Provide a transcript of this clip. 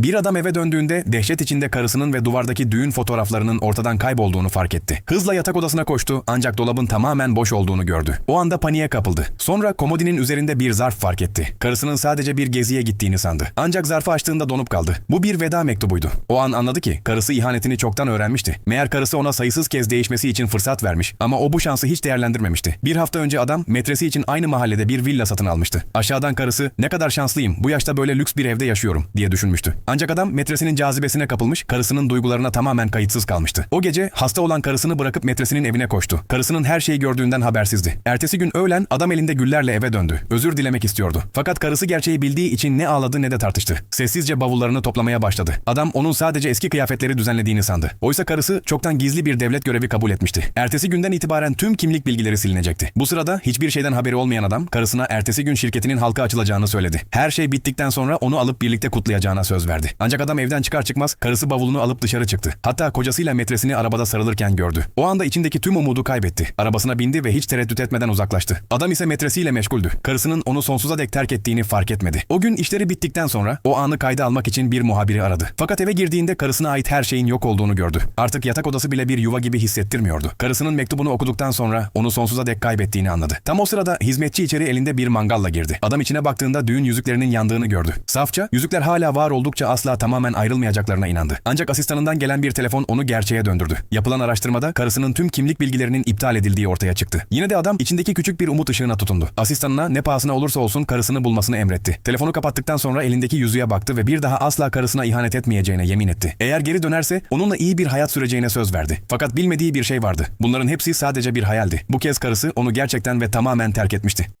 Bir adam eve döndüğünde dehşet içinde karısının ve duvardaki düğün fotoğraflarının ortadan kaybolduğunu fark etti. Hızla yatak odasına koştu ancak dolabın tamamen boş olduğunu gördü. O anda paniğe kapıldı. Sonra komodinin üzerinde bir zarf fark etti. Karısının sadece bir geziye gittiğini sandı. Ancak zarfı açtığında donup kaldı. Bu bir veda mektubuydu. O an anladı ki karısı ihanetini çoktan öğrenmişti. Meğer karısı ona sayısız kez değişmesi için fırsat vermiş ama o bu şansı hiç değerlendirmemişti. Bir hafta önce adam metresi için aynı mahallede bir villa satın almıştı. Aşağıdan karısı ne kadar şanslıyım bu yaşta böyle lüks bir evde yaşıyorum diye düşünmüştü. Ancak adam metresinin cazibesine kapılmış karısının duygularına tamamen kayıtsız kalmıştı. O gece hasta olan karısını bırakıp metresinin evine koştu. Karısının her şeyi gördüğünden habersizdi. Ertesi gün öğlen adam elinde güllerle eve döndü. Özür dilemek istiyordu. Fakat karısı gerçeği bildiği için ne ağladı ne de tartıştı. Sessizce bavullarını toplamaya başladı. Adam onun sadece eski kıyafetleri düzenlediğini sandı. Oysa karısı çoktan gizli bir devlet görevi kabul etmişti. Ertesi günden itibaren tüm kimlik bilgileri silinecekti. Bu sırada hiçbir şeyden haberi olmayan adam karısına ertesi gün şirketinin halka açılacağını söyledi. Her şey bittikten sonra onu alıp birlikte kutlayacağına söz verdi. Ancak adam evden çıkar çıkmaz karısı bavulunu alıp dışarı çıktı. Hatta kocasıyla metresini arabada sarılırken gördü. O anda içindeki tüm umudu kaybetti. Arabasına bindi ve hiç tereddüt etmeden uzaklaştı. Adam ise metresiyle meşguldü. Karısının onu sonsuza dek terk ettiğini fark etmedi. O gün işleri bittikten sonra o anı kayda almak için bir muhabiri aradı. Fakat eve girdiğinde karısına ait her şeyin yok olduğunu gördü. Artık yatak odası bile bir yuva gibi hissettirmiyordu. Karısının mektubunu okuduktan sonra onu sonsuza dek kaybettiğini anladı. Tam o sırada hizmetçi içeri elinde bir mangalla girdi. Adam içine baktığında düğün yüzüklerinin yandığını gördü. Safça, yüzükler hala var oldukça asla tamamen ayrılmayacaklarına inandı. Ancak asistanından gelen bir telefon onu gerçeğe döndürdü. Yapılan araştırmada karısının tüm kimlik bilgilerinin iptal edildiği ortaya çıktı. Yine de adam içindeki küçük bir umut ışığına tutundu. Asistanına ne pahasına olursa olsun karısını bulmasını emretti. Telefonu kapattıktan sonra elindeki yüzüğe baktı ve bir daha asla karısına ihanet etmeyeceğine yemin etti. Eğer geri dönerse onunla iyi bir hayat süreceğine söz verdi. Fakat bilmediği bir şey vardı. Bunların hepsi sadece bir hayaldi. Bu kez karısı onu gerçekten ve tamamen terk etmişti.